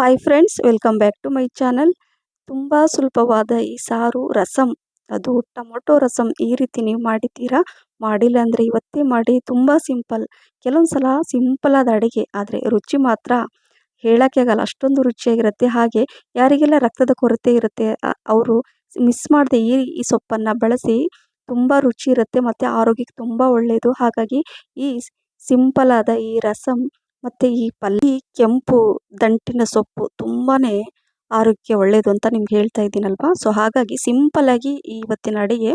Hi friends welcome back to my channel ತುಂಬ ಸುಲಭವಾದ ಈ ಸಾರು ರಸಮ್ ಅದು ಟೊಮೊಟೊ ರಸಮ್ ಈ ರೀತಿ ನೀವು ಮಾಡಿದ್ದೀರಾ? ಮಾಡಿಲ್ಲ ಅಂದರೆ ಇವತ್ತೇ ಮಾಡಿ, ತುಂಬ ಸಿಂಪಲ್. ಕೆಲವೊಂದು ಸಲ ಸಿಂಪಲ್ ಆದ ಅಡುಗೆ, ಆದರೆ ರುಚಿ ಮಾತ್ರ ಹೇಳೋಕ್ಕೆ ಆಗಲ್ಲ. ಅಷ್ಟೊಂದು ರುಚಿಯಾಗಿರುತ್ತೆ. ಹಾಗೆ ಯಾರಿಗೆಲ್ಲ ರಕ್ತದ ಕೊರತೆ ಇರುತ್ತೆ ಅವರು ಮಿಸ್ ಮಾಡದೆ ಈ ಈ ಸೊಪ್ಪನ್ನು ಬಳಸಿ ತುಂಬ ರುಚಿ ಇರುತ್ತೆ, ಮತ್ತು ಆರೋಗ್ಯಕ್ಕೆ ತುಂಬ ಒಳ್ಳೆಯದು ಹಾಗಾಗಿ ಈ ಸಿಂಪಲ್ ಆದ ಈ ರಸಮ್ ಮತ್ತು ಈ ಪಲ್ಲಿ ಕೆಂಪು ದಂಟಿನ ಸೊಪ್ಪು ತುಂಬಾ ಆರೋಗ್ಯಕ್ಕೆ ಒಳ್ಳೆಯದು ಅಂತ ನಿಮ್ಗೆ ಹೇಳ್ತಾ ಇದ್ದೀನಲ್ವಾ? ಸೊ ಹಾಗಾಗಿ ಸಿಂಪಲ್ಲಾಗಿ ಇವತ್ತಿನ ಅಡುಗೆ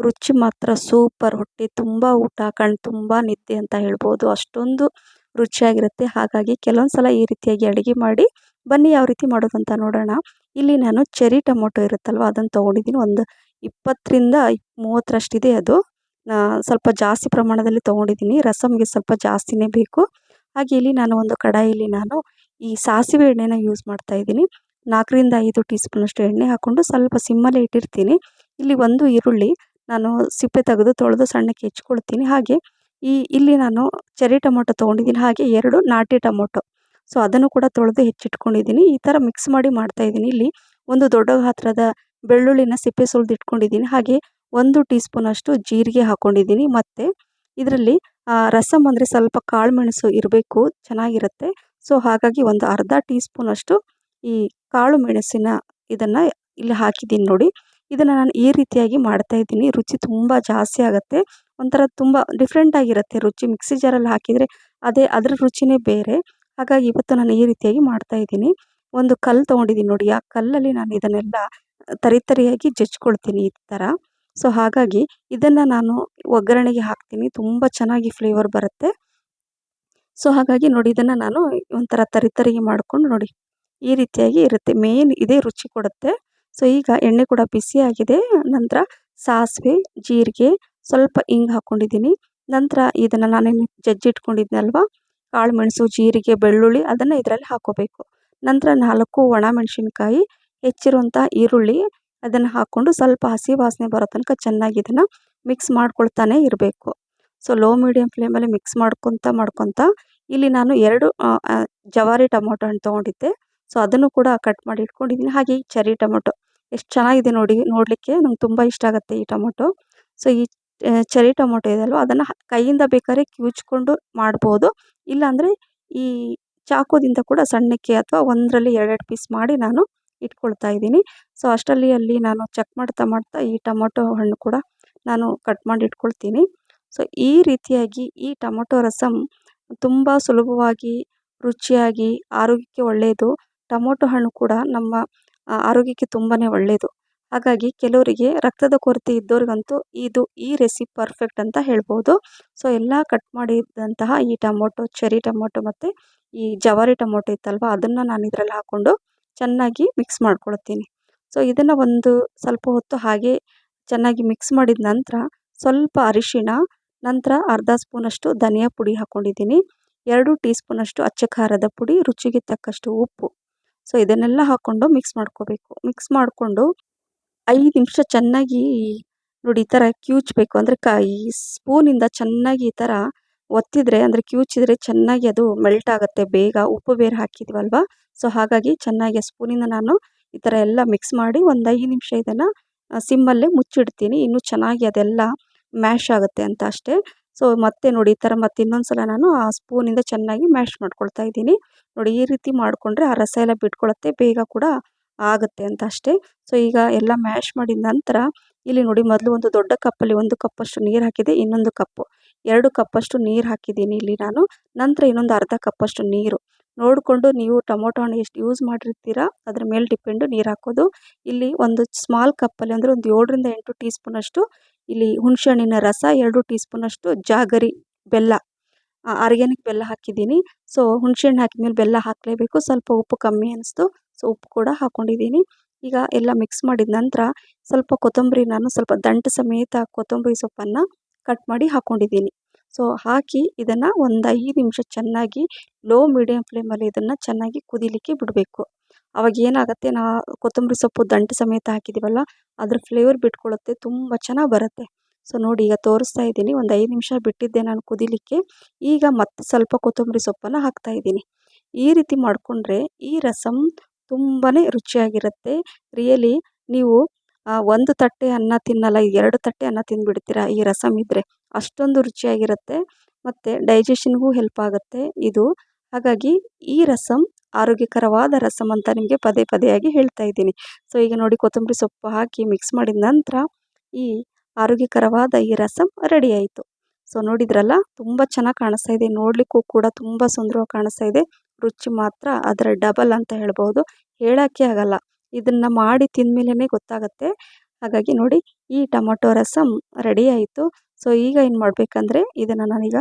ರುಚಿ ಮಾತ್ರ ಸೂಪರ್ ಹೊಟ್ಟೆ ತುಂಬ ಊಟ ಕಣ್ಣು ತುಂಬ ನಿದ್ದೆ ಅಂತ ಹೇಳ್ಬೋದು. ಅಷ್ಟೊಂದು ರುಚಿಯಾಗಿರುತ್ತೆ. ಹಾಗಾಗಿ ಕೆಲವೊಂದು ಸಲ ಈ ರೀತಿಯಾಗಿ ಅಡುಗೆ ಮಾಡಿ ಬನ್ನಿ ಯಾವ ರೀತಿ ಮಾಡೋದು ಅಂತ ನೋಡೋಣ. ಇಲ್ಲಿ ನಾನು ಚೆರಿ ಟೊಮೊಟೊ ಇರುತ್ತಲ್ವ? ಅದನ್ನು ತೊಗೊಂಡಿದ್ದೀನಿ. ಒಂದು ಇಪ್ಪತ್ತರಿಂದ ಮೂವತ್ತರಷ್ಟಿದೆ ಅದು. ಸ್ವಲ್ಪ ಜಾಸ್ತಿ ಪ್ರಮಾಣದಲ್ಲಿ ತೊಗೊಂಡಿದ್ದೀನಿ. ರಸಮ್ಗೆ ಸ್ವಲ್ಪ ಜಾಸ್ತಿನೇ ಬೇಕು. ಹಾಗೆ ಇಲ್ಲಿ ನಾನು ಒಂದು ಕಡಾಯಲ್ಲಿ ನಾನು ಈ ಸಾಸಿವೆ ಎಣ್ಣೆನ ಯೂಸ್ ಮಾಡ್ತಾ ಇದ್ದೀನಿ. ನಾಲ್ಕರಿಂದ ಐದು ಟೀ ಸ್ಪೂನಷ್ಟು ಎಣ್ಣೆ ಹಾಕ್ಕೊಂಡು ಸ್ವಲ್ಪ ಸಿಮ್ಮಲ್ಲೇ ಇಟ್ಟಿರ್ತೀನಿ. ಇಲ್ಲಿ ಒಂದು ಈರುಳ್ಳಿ ನಾನು ಸಿಪ್ಪೆ ತೆಗೆದು ತೊಳೆದು ಸಣ್ಣಕ್ಕೆ ಹೆಚ್ಕೊಳ್ತೀನಿ. ಹಾಗೆ ಈ ಇಲ್ಲಿ ನಾನು ಚೆರಿ ಟೊಮೊಟೊ ತೊಗೊಂಡಿದ್ದೀನಿ. ಹಾಗೆ ಎರಡು ನಾಟಿ ಟೊಮೊಟೊ. ಸೊ ಅದನ್ನು ಕೂಡ ತೊಳೆದು ಹೆಚ್ಚಿಟ್ಕೊಂಡಿದ್ದೀನಿ. ಈ ಥರ ಮಿಕ್ಸ್ ಮಾಡಿ ಮಾಡ್ತಾ ಇದ್ದೀನಿ. ಇಲ್ಲಿ ಒಂದು ದೊಡ್ಡ ಗಾತ್ರದ ಬೆಳ್ಳುಳ್ಳಿನ ಸಿಪ್ಪೆ ಸುಲಿದು ಇಟ್ಕೊಂಡಿದ್ದೀನಿ ಹಾಗೆ ಒಂದು ಟೀ ಸ್ಪೂನಷ್ಟು ಜೀರಿಗೆ ಹಾಕ್ಕೊಂಡಿದ್ದೀನಿ ಮತ್ತು ಇದರಲ್ಲಿ ರಸಮ್ ಅಂದರೆ ಸ್ವಲ್ಪ ಕಾಳು ಮೆಣಸು ಇರಬೇಕು, ಚೆನ್ನಾಗಿರುತ್ತೆ. ಸೊ, ಹಾಗಾಗಿ ಒಂದು ಅರ್ಧ ಟೀ ಸ್ಪೂನಷ್ಟು ಈ ಕಾಳು ಮೆಣಸಿನ ಇದನ್ನು ಇಲ್ಲಿ ಹಾಕಿದ್ದೀನಿ ನೋಡಿ. ಇದನ್ನು ನಾನು ಈ ರೀತಿಯಾಗಿ ಮಾಡ್ತಾ ಇದ್ದೀನಿ. ರುಚಿ ತುಂಬ ಜಾಸ್ತಿ ಆಗುತ್ತೆ. ಒಂಥರ ತುಂಬ ಡಿಫ್ರೆಂಟಾಗಿರುತ್ತೆ ರುಚಿ. ಮಿಕ್ಸಿ ಜಾರಲ್ಲಿ ಹಾಕಿದರೆ ಅದೇ ಅದರ ರುಚಿನೇ ಬೇರೆ. ಹಾಗಾಗಿ ಇವತ್ತು ನಾನು ಈ ರೀತಿಯಾಗಿ ಮಾಡ್ತಾ ಇದ್ದೀನಿ. ಒಂದು ಕಲ್ಲು ತೊಗೊಂಡಿದ್ದೀನಿ ನೋಡಿ. ಆ ಕಲ್ಲಲ್ಲಿ ನಾನು ಇದನ್ನೆಲ್ಲ ತರಿತರಿಯಾಗಿ ಜಜ್ಕೊಳ್ತೀನಿ ಈ ಥರ ಸೊ ಹಾಗಾಗಿ ಇದನ್ನು ನಾನು ಒಗ್ಗರಣೆಗೆ ಹಾಕ್ತೀನಿ. ತುಂಬ ಚೆನ್ನಾಗಿ ಫ್ಲೇವರ್ ಬರುತ್ತೆ. ಸೊ ಹಾಗಾಗಿ ನೋಡಿ ಇದನ್ನು ನಾನು ಒಂಥರ ತರಿತರಿಗೆ ಮಾಡಿಕೊಂಡು ನೋಡಿ ಈ ರೀತಿಯಾಗಿ ಇರುತ್ತೆ. ಮೇನ್ ಇದೇ ರುಚಿ ಕೊಡುತ್ತೆ. ಸೊ ಈಗ ಎಣ್ಣೆ ಕೂಡ ಬಿಸಿಯಾಗಿದೆ ನಂತರ ಸಾಸಿವೆ, ಜೀರಿಗೆ ಸ್ವಲ್ಪ ಹಿಂಗೆ ಹಾಕ್ಕೊಂಡಿದ್ದೀನಿ ನಂತರ ಇದನ್ನು ನಾನೇನು ಜಜ್ಜಿಟ್ಕೊಂಡಿದ್ನಲ್ವ ಕಾಳು ಮೆಣಸು ಜೀರಿಗೆ, ಬೆಳ್ಳುಳ್ಳಿ ಅದನ್ನು ಇದರಲ್ಲಿ ಹಾಕೋಬೇಕು. ನಂತರ ನಾಲ್ಕು ಒಣ ಮೆಣಸಿನ್ಕಾಯಿ ಹೆಚ್ಚಿರುವಂಥ ಈರುಳ್ಳಿ ಅದನ್ನು ಹಾಕ್ಕೊಂಡು ಸ್ವಲ್ಪ ಹಸಿ ವಾಸನೆ ಬರೋ ತನಕ ಚೆನ್ನಾಗಿ ಇದನ್ನು ಮಿಕ್ಸ್ ಮಾಡ್ಕೊಳ್ತಾನೆ ಇರಬೇಕು. ಸೊ ಲೋ ಮೀಡಿಯಮ್ ಫ್ಲೇಮಲ್ಲಿ ಮಿಕ್ಸ್ ಮಾಡ್ಕೊತ ಮಾಡ್ಕೊತ ಇಲ್ಲಿ ನಾನು ಎರಡು ಜವಾರಿ ಟೊಮೊಟೊ ಹಣ್ಣು ತೊಗೊಂಡಿದ್ದೆ. ಸೊ ಅದನ್ನು ಕೂಡ ಕಟ್ ಮಾಡಿ ಇಟ್ಕೊಂಡಿದ್ದೀನಿ ಹಾಗೆ ಈ ಚೆರಿ ಟೊಮೊಟೊ ಎಷ್ಟು ಚೆನ್ನಾಗಿದೆ ನೋಡಿ, ನೋಡಲಿಕ್ಕೆ ನಂಗೆ ತುಂಬ ಇಷ್ಟ ಆಗುತ್ತೆ ಈ ಟೊಮೊಟೊ. ಸೊ ಈ ಚರಿ ಟೊಮೊಟೊ ಇದೆ ಅಲ್ವ, ಅದನ್ನು ಕೈಯಿಂದ ಬೇಕಾದ್ರೆ ಕಿವುಚ್ಕೊಂಡು ಮಾಡ್ಬೋದು. ಇಲ್ಲಾಂದರೆ ಈ ಚಾಕುದಿಂದ ಕೂಡ ಸಣ್ಣಕ್ಕೆ ಅಥವಾ ಒಂದರಲ್ಲಿ ಎರಡೆರಡು ಪೀಸ್ ಮಾಡಿ ನಾನು ಇಟ್ಕೊಳ್ತಾ ಇದ್ದೀನಿ. ಸೊ ಅಷ್ಟರಲ್ಲಿ ಅಲ್ಲಿ ನಾನು ಚೆಕ್ ಮಾಡ್ತಾ ಮಾಡ್ತಾ ಈ ಟೊಮೊಟೊ ಹಣ್ಣು ಕೂಡ ನಾನು ಕಟ್ ಮಾಡಿ ಇಟ್ಕೊಳ್ತೀನಿ. ಸೊ ಈ ರೀತಿಯಾಗಿ ಈ ಟೊಮೊಟೊ ರಸಮ್ ತುಂಬ ಸುಲಭವಾಗಿ, ರುಚಿಯಾಗಿ, ಆರೋಗ್ಯಕ್ಕೆ ಒಳ್ಳೆಯದು. ಟೊಮೊಟೊ ಹಣ್ಣು ಕೂಡ ನಮ್ಮ ಆರೋಗ್ಯಕ್ಕೆ ತುಂಬಾ ಒಳ್ಳೆಯದು. ಹಾಗಾಗಿ ಕೆಲವರಿಗೆ ರಕ್ತದ ಕೊರತೆ ಇದ್ದವ್ರಿಗಂತೂ ಇದು ಈ ರೆಸಿಪಿ ಪರ್ಫೆಕ್ಟ್ ಅಂತ ಹೇಳ್ಬೋದು. ಸೊ ಎಲ್ಲ ಕಟ್ ಮಾಡಿದಂತಹ ಈ ಟೊಮೊಟೊ ಚೆರಿ ಟೊಮೊಟೊ ಮತ್ತು ಈ ಜವಾರಿ ಟೊಮೊಟೊ ಇತ್ತಲ್ವ, ಅದನ್ನು ನಾನು ಇದರಲ್ಲಿ ಹಾಕ್ಕೊಂಡು ಚೆನ್ನಾಗಿ ಮಿಕ್ಸ್ ಮಾಡ್ಕೊಳ್ತೀನಿ. ಸೊ ಇದನ್ನು ಒಂದು ಸ್ವಲ್ಪ ಹೊತ್ತು ಹಾಗೆ ಚೆನ್ನಾಗಿ ಮಿಕ್ಸ್ ಮಾಡಿದ ನಂತರ ಸ್ವಲ್ಪ ಅರಿಶಿಣ, ನಂತರ ಅರ್ಧ ಸ್ಪೂನಷ್ಟು ಧನಿಯಾ ಪುಡಿ ಹಾಕ್ಕೊಂಡಿದ್ದೀನಿ ಎರಡು ಟೀ ಸ್ಪೂನಷ್ಟು ಅಚ್ಚ ಖಾರದ ಪುಡಿ, ರುಚಿಗೆ ತಕ್ಕಷ್ಟು ಉಪ್ಪು. ಸೊ ಇದನ್ನೆಲ್ಲ ಹಾಕ್ಕೊಂಡು ಮಿಕ್ಸ್ ಮಾಡ್ಕೋಬೇಕು. ಮಿಕ್ಸ್ ಮಾಡಿಕೊಂಡು ಐದು ನಿಮಿಷ ಚೆನ್ನಾಗಿ ನೋಡಿ ಈ ಥರ ಕ್ಯೂಚ್ಬೇಕು. ಅಂದರೆ ಕ, ಈ ಸ್ಪೂನಿಂದ ಚೆನ್ನಾಗಿ ಈ ಥರ ಒತ್ತಿದರೆ, ಅಂದರೆ ಕ್ಯೂಚಿದರೆ ಚೆನ್ನಾಗಿ ಅದು ಮೆಲ್ಟ್ ಆಗುತ್ತೆ. ಬೇಗ ಉಪ್ಪು ಬೇರೆ ಹಾಕಿದ್ವಲ್ವ? ಸೊ ಹಾಗಾಗಿ ಚೆನ್ನಾಗಿ ಸ್ಪೂನಿಂದ ನಾನು ಈ ಥರ ಎಲ್ಲ ಮಿಕ್ಸ್ ಮಾಡಿ ಒಂದು ಐದು ನಿಮಿಷ ಇದನ್ನು ಸಿಮ್ಮಲ್ಲೇ ಮುಚ್ಚಿಡ್ತೀನಿ. ಇನ್ನೂ ಚೆನ್ನಾಗಿ ಅದೆಲ್ಲ ಮ್ಯಾಶ್ ಆಗುತ್ತೆ ಅಂತ ಅಷ್ಟೇ. ಸೊ ಮತ್ತೆ ನೋಡಿ ಈ ಥರ ಮತ್ತೆ ಇನ್ನೊಂದು ಸಲ ನಾನು ಆ ಸ್ಪೂನಿಂದ ಚೆನ್ನಾಗಿ ಮ್ಯಾಶ್ ಮಾಡ್ಕೊಳ್ತಾ ಇದ್ದೀನಿ. ನೋಡಿ ಈ ರೀತಿ ಮಾಡಿಕೊಂಡ್ರೆ ಆ ರಸ ಎಲ್ಲ ಬಿಟ್ಕೊಳ್ಳುತ್ತೆ ಬೇಗ ಕೂಡ ಆಗುತ್ತೆ ಅಂತ ಅಷ್ಟೇ. ಸೊ ಈಗ ಎಲ್ಲ ಮ್ಯಾಶ್ ಮಾಡಿದ ನಂತರ ಇಲ್ಲಿ ನೋಡಿ ಮೊದಲು ಒಂದು ದೊಡ್ಡ ಕಪ್ಪಲ್ಲಿ ಒಂದು ಕಪ್ಪಷ್ಟು ನೀರು ಹಾಕಿದೆ, ಇನ್ನೊಂದು ಕಪ್ಪು. ಎರಡು ಕಪ್ಪಷ್ಟು ನೀರು ಹಾಕಿದ್ದೀನಿ ಇಲ್ಲಿ ನಾನು. ನಂತರ ಇನ್ನೊಂದು ಅರ್ಧ ಕಪ್ಪಷ್ಟು ನೀರು. ನೋಡಿಕೊಂಡು ನೀವು ಟೊಮೊಟೊ ಹಣ್ಣು ಎಷ್ಟು ಯೂಸ್ ಮಾಡಿರ್ತೀರ, ಅದ್ರ ಮೇಲೆ ಡಿಪೆಂಡು ನೀರು ಹಾಕೋದು. ಇಲ್ಲಿ ಒಂದು ಸ್ಮಾಲ್ ಕಪ್ಪಲ್ಲಿ ಅಂದರೆ ಒಂದು ಏಳರಿಂದ ಎಂಟು ಟೀ ಸ್ಪೂನಷ್ಟು ಇಲ್ಲಿ ಹುಣಸೆ ರಸ ಎರಡು ಟೀ ಸ್ಪೂನಷ್ಟು ಜಾಗರಿ, ಬೆಲ್ಲ. ಆರ್ಗ್ಯಾನಿಕ್ ಬೆಲ್ಲ ಹಾಕಿದ್ದೀನಿ. ಸೊ, ಹುಣಸೆಹಣ್ಣು ಹಾಕಿದ್ಮೇಲೆ ಬೆಲ್ಲ ಹಾಕಲೇಬೇಕು. ಸ್ವಲ್ಪ ಉಪ್ಪು ಕಮ್ಮಿ ಅನಿಸ್ತು, ಸೊ, ಉಪ್ಪು ಕೂಡ ಹಾಕ್ಕೊಂಡಿದ್ದೀನಿ ಈಗ ಎಲ್ಲ ಮಿಕ್ಸ್ ಮಾಡಿದ ನಂತರ ಸ್ವಲ್ಪ ಕೊತ್ತಂಬರಿ ನಾನು ಸ್ವಲ್ಪ ದಂಟು ಸಮೇತ ಕೊತ್ತಂಬರಿ ಸೊಪ್ಪನ್ನು ಕಟ್ ಮಾಡಿ ಹಾಕ್ಕೊಂಡಿದ್ದೀನಿ ಸೊ ಹಾಕಿ ಇದನ್ನು ಒಂದು ಐದು ನಿಮಿಷ ಚೆನ್ನಾಗಿ ಲೋ ಮೀಡಿಯಮ್ ಫ್ಲೇಮಲ್ಲಿ ಇದನ್ನು ಚೆನ್ನಾಗಿ ಕುದಿಲಿಕ್ಕೆ ಬಿಡಬೇಕು. ಅವಾಗ ಏನಾಗುತ್ತೆ, ನಾ ಕೊತ್ತಂಬರಿ ಸೊಪ್ಪು, ದಂಟು ಸಮೇತ ಹಾಕಿದ್ದೀವಲ್ಲ ಅದ್ರ ಫ್ಲೇವರ್ ಬಿಟ್ಕೊಳ್ಳುತ್ತೆ ತುಂಬ ಚೆನ್ನಾಗಿ ಬರುತ್ತೆ. ಸೊ ನೋಡಿ ಈಗ ತೋರಿಸ್ತಾ ಇದ್ದೀನಿ, ಒಂದು ಐದು ನಿಮಿಷ ಬಿಟ್ಟಿದ್ದೆ ನಾನು ಕುದಿಲಿಕ್ಕೆ. ಈಗ ಮತ್ತೆ ಸ್ವಲ್ಪ ಕೊತ್ತಂಬರಿ ಸೊಪ್ಪನ್ನು ಹಾಕ್ತಾ ಇದ್ದೀನಿ. ಈ ರೀತಿ ಮಾಡಿಕೊಂಡ್ರೆ ಈ ರಸಮ್ ತುಂಬಾ ರುಚಿಯಾಗಿರುತ್ತೆ. ರಿಯಲಿ ನೀವು ಒಂದು ತಟ್ಟೆ ಅನ್ನ ತಿನ್ನಲ್ಲ ಎರಡು ತಟ್ಟೆ ಅನ್ನ ತಿಂದುಬಿಡ್ತೀರ? ಈ ರಸಮ್ ಇದ್ದರೆ ಅಷ್ಟೊಂದು ರುಚಿಯಾಗಿರುತ್ತೆ ಮತ್ತು ಡೈಜೆಷನ್ಗೂ ಹೆಲ್ಪ್ ಆಗುತ್ತೆ ಇದು. ಹಾಗಾಗಿ ಈ ರಸಮ್ ಆರೋಗ್ಯಕರವಾದ ರಸಮ್ ಅಂತ ನಿಮಗೆ ಪದೇ ಪದೇಯಾಗಿ ಹೇಳ್ತಾ ಇದ್ದೀನಿ. ಸೊ, ಈಗ ನೋಡಿ ಕೊತ್ತಂಬರಿ ಸೊಪ್ಪು ಹಾಕಿ ಮಿಕ್ಸ್ ಮಾಡಿದ ನಂತರ ಈ ಆರೋಗ್ಯಕರವಾದ ಈ ರಸಮ್ ರೆಡಿ ಆಯಿತು ಸೊ, ನೋಡಿದ್ರಲ್ಲ ತುಂಬ ಚೆನ್ನಾಗಿ ಕಾಣಿಸ್ತಾ ಇದೆ. ನೋಡಲಿಕ್ಕೂ ಕೂಡ ತುಂಬ ಸುಂದರವಾಗಿ ಕಾಣಿಸ್ತಾ ಇದೆ. ರುಚಿ ಮಾತ್ರ ಅದರ ಡಬಲ್ ಅಂತ ಹೇಳ್ಬೋದು ಹೇಳೋಕ್ಕೆ ಆಗಲ್ಲ. ಇದನ್ನು ಮಾಡಿ ತಿಂದಮೇಲೆ ಗೊತ್ತಾಗುತ್ತೆ. ಹಾಗಾಗಿ ನೋಡಿ, ಈ ಟೊಮೊಟೊ ರಸಮ್ ರೆಡಿ ಆಯಿತು. ಸೊ ಈಗ ಏನು ಮಾಡಬೇಕಂದ್ರೆ, ಇದನ್ನು ನಾನೀಗ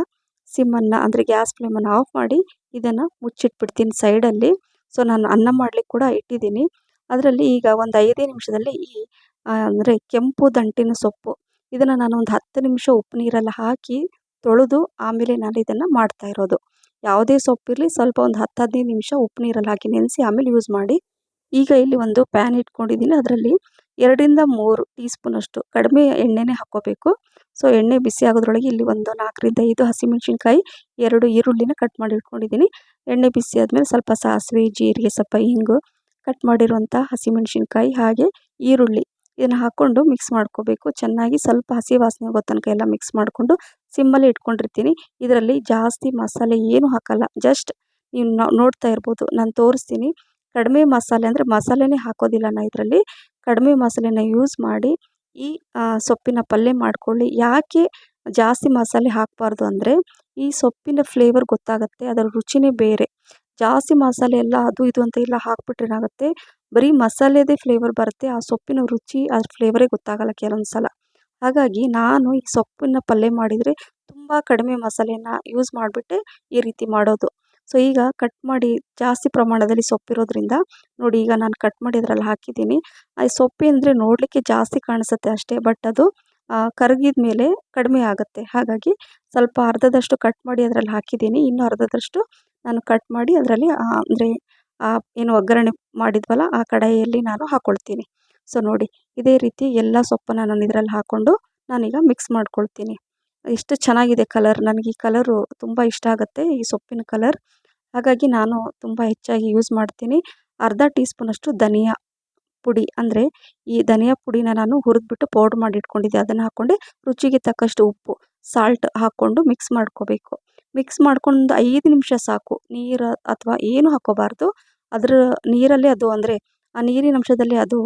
ಸಿಮ್ಮನ್ನು ಅಂದರೆ ಗ್ಯಾಸ್ ಫ್ಲೇಮನ್ನು ಆಫ್ ಮಾಡಿ, ಇದನ್ನು ಮುಚ್ಚಿಟ್ಬಿಡ್ತೀನಿ ಸೈಡಲ್ಲಿ ಸೊ ನಾನು ಅನ್ನ ಮಾಡ್ಲಿಕ್ಕೆ ಕೂಡ ಇಟ್ಟಿದ್ದೀನಿ. ಅದರಲ್ಲಿ ಈಗ ಒಂದು ಐದೇ ನಿಮಿಷದಲ್ಲಿ ಈ ಅಂದರೆ ಕೆಂಪು ದಂಟಿನ ಸೊಪ್ಪು, ಇದನ್ನು ನಾನು ಒಂದು ಹತ್ತು ನಿಮಿಷ ಉಪ್ಪು ನೀರಲ್ಲಿ ಹಾಕಿ ತೊಳೆದು ಆಮೇಲೆ ನಾನು ಇದನ್ನು ಮಾಡ್ತಾ ಇರೋದು. ಯಾವುದೇ ಸೊಪ್ಪಿರಲಿ ಸ್ವಲ್ಪ ಒಂದು ಹತ್ತು ಹದಿನೈದು ನಿಮಿಷ ಉಪ್ಪು ನೀರಲ್ಲಿ ಹಾಕಿ ನೆನೆಸಿ ಆಮೇಲೆ ಯೂಸ್ ಮಾಡಿ ಈಗ ಇಲ್ಲಿ ಒಂದು ಪ್ಯಾನ್ ಇಟ್ಕೊಂಡಿದ್ದೀನಿ. ಅದರಲ್ಲಿ ಎರಡರಿಂದ ಮೂರು ಟೀ ಸ್ಪೂನಷ್ಟು ಕಡಿಮೆ ಎಣ್ಣೆನೇ ಹಾಕೋಬೇಕು ಸೊ ಎಣ್ಣೆ ಬಿಸಿ ಆಗೋದ್ರೊಳಗೆ ಇಲ್ಲಿ ಒಂದು ನಾಲ್ಕರಿಂದ ಐದು ಹಸಿಮೆಣ್ಸಿನ್ಕಾಯಿ, ಎರಡು ಈರುಳ್ಳಿನ ಕಟ್ ಮಾಡಿ ಇಟ್ಕೊಂಡಿದ್ದೀನಿ. ಎಣ್ಣೆ ಬಿಸಿ ಆದಮೇಲೆ ಸ್ವಲ್ಪ ಸಾಸಿವೆ, ಜೀರಿಗೆ, ಸ್ವಲ್ಪ ಹಿಂಗು ಕಟ್ ಮಾಡಿರುವಂಥ ಹಸಿಮೆಣ್ಸಿನ್ಕಾಯಿ ಹಾಗೆ ಈರುಳ್ಳಿ ಇದನ್ನು ಹಾಕ್ಕೊಂಡು ಮಿಕ್ಸ್ ಮಾಡ್ಕೋಬೇಕು. ಚೆನ್ನಾಗಿ ಸ್ವಲ್ಪ ಹಸಿ ವಾಸನೆ ಹೋಗೋ ತನಕ ಎಲ್ಲ ಮಿಕ್ಸ್ ಮಾಡಿಕೊಂಡು ಸಿಮ್ಮಲ್ಲಿ ಇಟ್ಕೊಂಡಿರ್ತೀನಿ. ಇದರಲ್ಲಿ ಜಾಸ್ತಿ ಮಸಾಲೆ ಏನು ಹಾಕಲ್ಲ. ಜಸ್ಟ್ ನೀವು ನೋಡ್ತಾ ಇರ್ಬೋದು. ನಾನು ತೋರಿಸ್ತೀನಿ. ಕಡಿಮೆ ಮಸಾಲೆ ಅಂದರೆ ಮಸಾಲೆನೇ ಹಾಕೋದಿಲ್ಲ ನಾನು ಇದರಲ್ಲಿ. ಕಡಿಮೆ ಮಸಾಲೆನ ಯೂಸ್ ಮಾಡಿ ಈ ಸೊಪ್ಪಿನ ಪಲ್ಯ ಮಾಡ್ಕೊಳ್ಳಿ. ಯಾಕೆ ಜಾಸ್ತಿ ಮಸಾಲೆ ಹಾಕಬಾರ್ದು ಅಂದರೆ ಈ ಸೊಪ್ಪಿನ ಫ್ಲೇವರ್ ಗೊತ್ತಾಗುತ್ತೆ, ಅದರ ರುಚಿನೇ ಬೇರೆ. ಜಾಸ್ತಿ ಮಸಾಲೆ ಎಲ್ಲ ಅದು ಇದು ಅಂತ ಎಲ್ಲ ಹಾಕ್ಬಿಟ್ರೆ ಏನಾಗುತ್ತೆ, ಬರೀ ಮಸಾಲೆದೇ ಫ್ಲೇವರ್ ಬರುತ್ತೆ, ಆ ಸೊಪ್ಪಿನ ರುಚಿ, ಅದ್ರ ಫ್ಲೇವರೇ ಗೊತ್ತಾಗಲ್ಲ ಕೆಲವೊಂದು ಸಲ ಹಾಗಾಗಿ ನಾನು ಈ ಸೊಪ್ಪಿನ ಪಲ್ಯ ಮಾಡಿದರೆ ತುಂಬ ಕಡಿಮೆ ಮಸಾಲೆನ ಯೂಸ್ ಮಾಡಿಬಿಟ್ಟೆ ಈ ರೀತಿ ಮಾಡೋದು. ಸೊ ಈಗ ಕಟ್ ಮಾಡಿ ಜಾಸ್ತಿ ಪ್ರಮಾಣದಲ್ಲಿ ಸೊಪ್ಪಿರೋದ್ರಿಂದ ನೋಡಿ ಈಗ ನಾನು ಕಟ್ ಮಾಡಿ ಅದರಲ್ಲಿ ಹಾಕಿದ್ದೀನಿ. ಆ ಸೊಪ್ಪಿ ಅಂದರೆ ನೋಡಲಿಕ್ಕೆ ಜಾಸ್ತಿ ಕಾಣಿಸುತ್ತೆ ಅಷ್ಟೇ ಬಟ್ ಅದು ಕರಗಿದ ಮೇಲೆ ಕಡಿಮೆ ಆಗುತ್ತೆ. ಹಾಗಾಗಿ ಸ್ವಲ್ಪ ಅರ್ಧದಷ್ಟು ಕಟ್ ಮಾಡಿ ಅದರಲ್ಲಿ ಹಾಕಿದ್ದೀನಿ. ಇನ್ನೂ ಅರ್ಧದಷ್ಟು ನಾನು ಕಟ್ ಮಾಡಿ ಅದರಲ್ಲಿ ಅಂದರೆ ಏನು ಒಗ್ಗರಣೆ ಮಾಡಿದ್ವಲ್ಲ, ಆ ಕಡಾಯಿಯಲ್ಲಿ ನಾನು ಹಾಕ್ಕೊಳ್ತೀನಿ ಸೊ ನೋಡಿ, ಇದೇ ರೀತಿ ಎಲ್ಲ ಸೊಪ್ಪನ್ನು ನಾನು ಇದರಲ್ಲಿ ಹಾಕ್ಕೊಂಡು ನಾನೀಗ ಮಿಕ್ಸ್ ಮಾಡ್ಕೊಳ್ತೀನಿ. ಎಷ್ಟು ಚೆನ್ನಾಗಿದೆ ಕಲರ್ ನನಗೆ ಈ ಕಲರು ತುಂಬ ಇಷ್ಟ ಆಗುತ್ತೆ, ಈ ಸೊಪ್ಪಿನ ಕಲರ್ ಹಾಗಾಗಿ ನಾನು ತುಂಬ ಹೆಚ್ಚಾಗಿ ಯೂಸ್ ಮಾಡ್ತೀನಿ. ಅರ್ಧ ಟೀ ಸ್ಪೂನಷ್ಟು ಧನಿಯಾ ಪುಡಿ. ಅಂದರೆ ಈ ಧನಿಯಾ ಪುಡಿನ ನಾನು ಹುರಿದ್ಬಿಟ್ಟು ಪೌಡ್ರ್ ಮಾಡಿ ಇಟ್ಕೊಂಡಿದ್ದೆ. ಅದನ್ನು ಹಾಕ್ಕೊಂಡೆ ರುಚಿಗೆ ತಕ್ಕಷ್ಟು ಉಪ್ಪು ಸಾಲ್ಟ್ ಹಾಕ್ಕೊಂಡು ಮಿಕ್ಸ್ ಮಾಡ್ಕೋಬೇಕು. ಮಿಕ್ಸ್ ಮಾಡ್ಕೊಂಡು ಐದು ನಿಮಿಷ ಸಾಕು. ನೀರು ಅಥವಾ ಏನು ಹಾಕ್ಕೋಬಾರ್ದು ಅದರ ನೀರಲ್ಲಿ ಅದು ಅಂದರೆ ಆ ನೀರಿನ ಅಂಶದಲ್ಲಿ ಅದು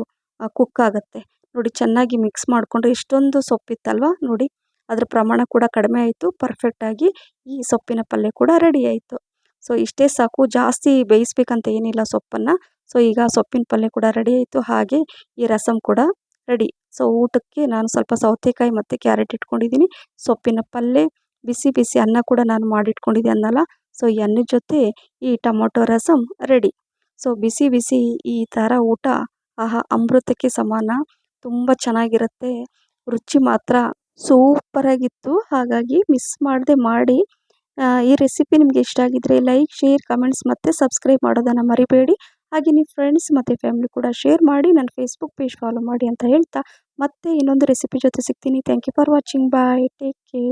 ಕುಕ್ ಆಗುತ್ತೆ. ನೋಡಿ ಚೆನ್ನಾಗಿ ಮಿಕ್ಸ್ ಮಾಡಿಕೊಂಡ್ರೆ ಇಷ್ಟೊಂದು ಸೊಪ್ಪಿತ್ತಲ್ವ? ನೋಡಿ. ಅದರ ಪ್ರಮಾಣ ಕೂಡ ಕಡಿಮೆ ಆಯಿತು. ಪರ್ಫೆಕ್ಟಾಗಿ ಈ ಸೊಪ್ಪಿನ ಪಲ್ಯ ಕೂಡ ರೆಡಿ ಆಯಿತು. ಸೊ ಇಷ್ಟೇ ಸಾಕು. ಜಾಸ್ತಿ ಬೇಯಿಸ್ಬೇಕಂತ ಏನಿಲ್ಲ ಸೊಪ್ಪನ್ನು. ಸೊ ಈಗ ಸೊಪ್ಪಿನ ಪಲ್ಯ ಕೂಡ ರೆಡಿ ಆಯಿತು. ಹಾಗೆ ಈ ರಸಮ್ ಕೂಡ ರೆಡಿ ಸೊ ಊಟಕ್ಕೆ ನಾನು ಸ್ವಲ್ಪ ಸೌತೆಕಾಯಿ ಮತ್ತು ಕ್ಯಾರೆಟ್ ಇಟ್ಕೊಂಡಿದ್ದೀನಿ. ಸೊಪ್ಪಿನ ಪಲ್ಯ, ಬಿಸಿ ಬಿಸಿ ಅನ್ನ ಕೂಡ ನಾನು ಮಾಡಿಟ್ಕೊಂಡಿದ್ದೆ ಅನ್ನಲ್ಲ. ಸೊ ಈ ಅನ್ನದ ಜೊತೆ ಈ ಟೊಮೊಟೊ ರಸಮ್ ರೆಡಿ ಸೊ ಬಿಸಿ ಬಿಸಿ ಈ ಥರ ಊಟ, ಆಹಾ, ಅಮೃತಕ್ಕೆ ಸಮಾನ. ತುಂಬ ಚೆನ್ನಾಗಿರುತ್ತೆ. ರುಚಿ ಮಾತ್ರ ಸೂಪರಾಗಿತ್ತು. ಹಾಗಾಗಿ ಮಿಸ್ ಮಾಡದೆ ಮಾಡಿ. ಈ ರೆಸಿಪಿ ನಿಮಗೆ ಇಷ್ಟ ಆಗಿದ್ದರೆ ಲೈಕ್ ಶೇರ್ ಕಮೆಂಟ್ಸ್ ಮತ್ತು ಸಬ್ಸ್ಕ್ರೈಬ್ ಮಾಡೋದನ್ನು ಮರಿಬೇಡಿ. ಹಾಗೆ ನಿಮ್ಮ ಫ್ರೆಂಡ್ಸ್ ಮತ್ತು ಫ್ಯಾಮಿಲಿ ಕೂಡ ಶೇರ್ ಮಾಡಿ ನನ್ನ ಫೇಸ್ಬುಕ್ ಪೇಜ್ ಫಾಲೋ ಮಾಡಿ ಅಂತ ಹೇಳ್ತಾ ಮತ್ತೆ ಇನ್ನೊಂದು ರೆಸಿಪಿ ಜೊತೆ ಸಿಗ್ತೀನಿ. Thank you for watching bye take care